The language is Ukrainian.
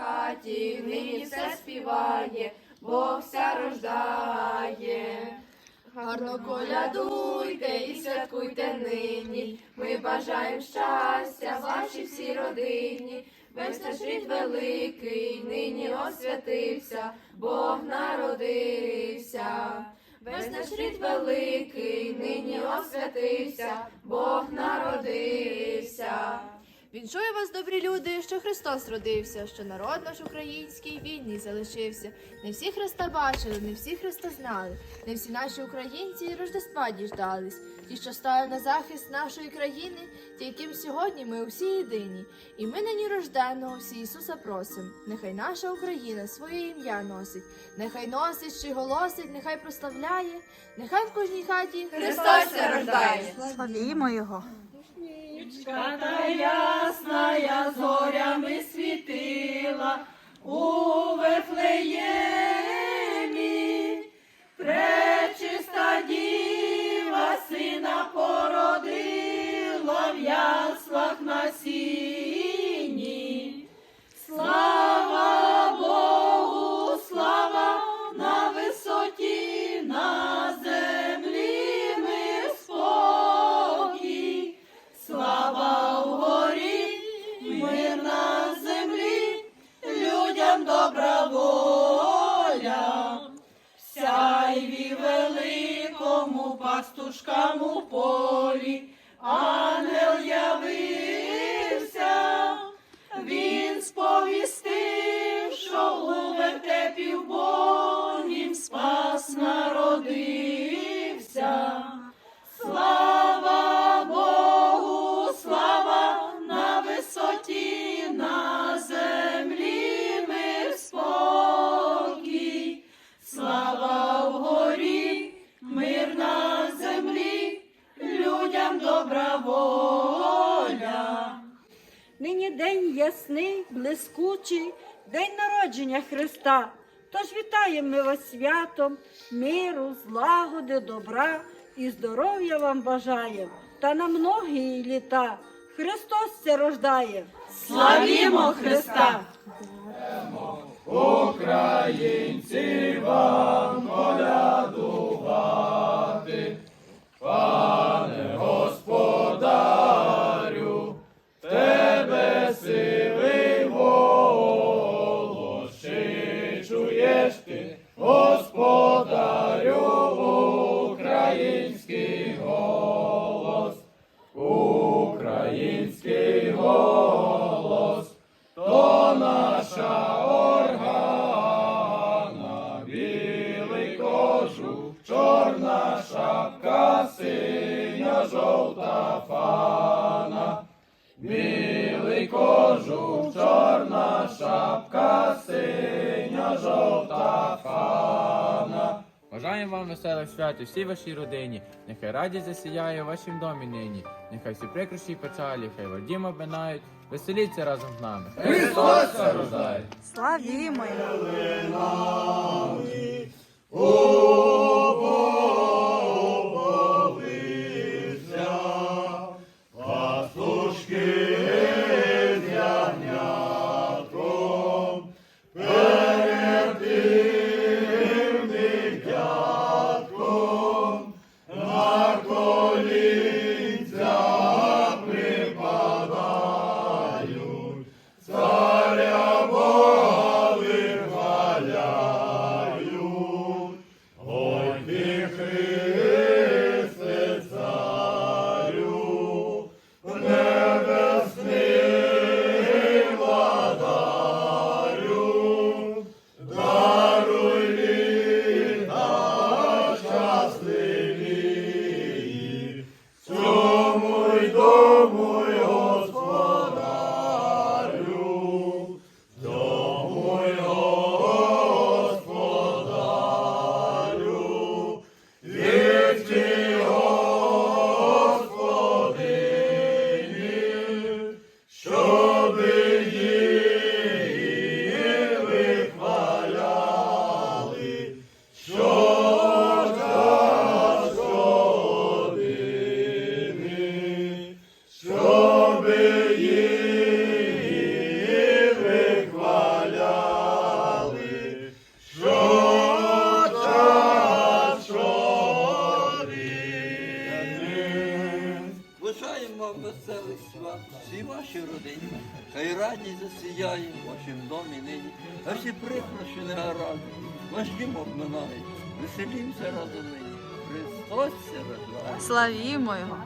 хаті, нині все співає, Бог ся рождає. Гарно колядуйте і святкуйте нині. Ми бажаємо щастя вашій всій родині. Весь великий, нині освятився, Бог народився. Весь наш рід великий, нині освятився, Бог народився. Віншую вас, добрі люди, що Христос родився, що народ наш український вільний залишився. Не всі Христа бачили, не всі Христа знали, не всі наші українці Рождества діждались. Ті, що стали на захист нашої країни, ті, яким сьогодні ми усі єдині. І ми нині рожденого всі Ісуса просим. Нехай наша Україна своє ім'я носить, нехай носить чи голосить, нехай прославляє, нехай в кожній хаті Христос рождає. Славімо Його. Та ясная зорями світила у Вифлеємі, пастушкам у полі, ангел Нині день ясний, блискучий, день народження Христа. Тож вітаємо ми вас святом, миру, злагоди, добра і здоров'я вам бажаємо. Та на многі літа Христос це рождає. Славімо Христа! Бажаємо вам веселих свят і всій вашій родині. Нехай радість засіяє у вашім домі нині. Нехай всі прикрощі печалі, хай вадім обминають. Веселіться разом з нами. Христос рождає! Славімо Amen. Його. Ой, ти свят, всі ваші родині, хай радість засіяє в вашім домі нині, а всі прикрощі не гаразд, ваш дім обминають, веселімся разом нині. Христос рождає. Славімо його.